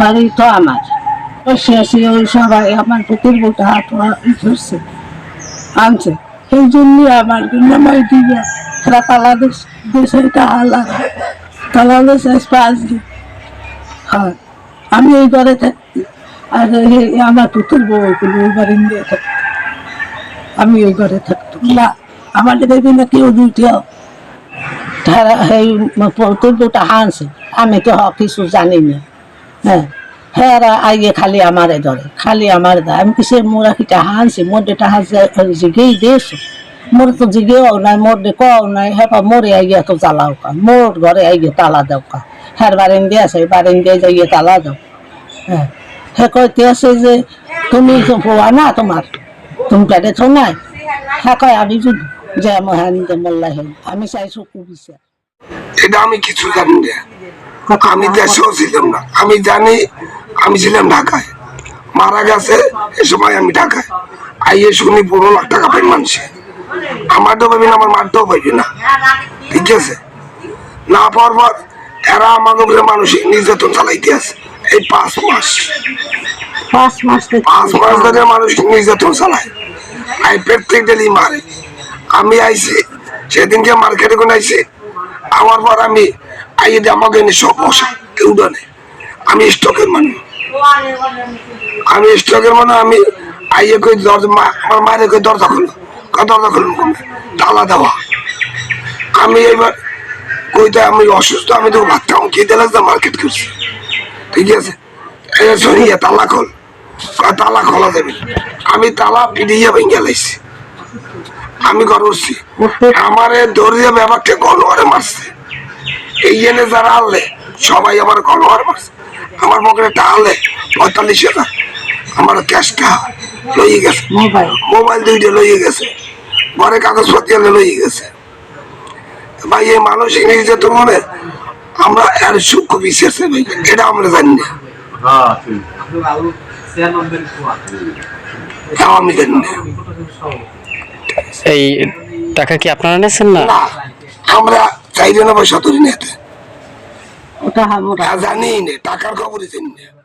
বাড়ি তো আমার। বসে আসি ওই সবাই আমার পুকুর বোটা হাট ধরছে আনছে। সেই জন্য আমার নামাই দিয়ে এরা তালা দেশ তালা তালা দেশ পাঁচ দিন। হয় আমি এই ঘরে থাকছি আর এই আমার পুতুল বউ ওই বাড়ি নিয়ে থাকতো। আমি ওই ঘরে থাকতো না, আমার দেখবি না কেউ দুইটাও তারা এই পুতুল দুটা হানছে আমি তো কিছু জানি না। হ্যাঁ। হ্যাঁ খালি আমারে ধরে, খালি আমার দেয় আমি কিসে মোরা কিটা হানছি মোর ডেটা হাসে জিগেই দিয়েছ মোর তো জিগেও নাই মোর ডে কও নাই। হ্যাঁ মোরে আইয়ে তো জ্বালাও কা মোর ঘরে আইয়ে তালা দাও কা হ্যাঁ বারেন দিয়ে আছে বারেন দিয়ে যাইয়ে তালা দাও। হ্যাঁ। হে কইতে আছে যে, তুমি তো পোয়া না তোমার। তুমি পেটে তো নাই। হ্যাঁ কয়, আমি যদি যে মহান মোল্লা আমি চাইছো কুবিসা এটা আমি কিছু জানি না। আমি দেশেও ছিলাম না। আমি জানি আমি ছিলাম ঢাকায়। মারা গেছে এ সময় আমি ঢাকায়। আইয়ে শুনি পনেরো লাখ টাকা পাই মানুষে আমারটাও পাবি না আমার মারটাও পাবি না। ঠিক আছে? না পাওয়ার পর এরা আমাদের উপরে মানসিক নির্যাতন চালাইতে আছে। এই পাঁচ মাস। পাঁচ মাস পাঁচ মাস ধরে মানুষ নির্যাতন চালায়। আই প্রত্যেক ডেলি মারে। আমি আইছি সেদিনকে মার্কেটে কোন আইছি। আমার পর আমি আইয়ে আমাকে সব বসা কেউ আমি স্টকের মানুষ। আমি স্টকের আমি আইয়ে কই দরজা আমার মায়ের কই দরজা খুলো। দরজা খুলুন তালা দেওয়া। আমি এবার কইতে আমি অসুস্থ আমি তো ভাত খেতে লাগছে মার্কেট করছি ঠিক আছে? এই শুনিয়ে তালা খোল। তালা খোলা যাবে? আমি তালা পিড়িয়ে ভেঙে লাইছি। আমি ঘর উঠছি। আমারে দরিয়া ব্যাপারটা গলোয়ারে মারছে। এই এনে যারা আনলে সবাই আমার মারছে। আমার পকেটে টানলে পঁয়তাল্লিশ হাজার। আমার ক্যাশটা লইয়ে গেছে। মোবাইল? মোবাইল দুইটা লইয়ে গেছে। ঘরে কাগজপত্র এনে লইয়ে গেছে। ভাই এই মানসিক নির্যাতন মনে আমরা এর সূক্ষ্ম বিশেষ এটা আমরা জানি না। আমি জানি না। এই টাকা কি আপনারা নিয়েছেন না আমরা চাইলে না পয়সা তুলি না জানি নে টাকার খবরই চিনি না।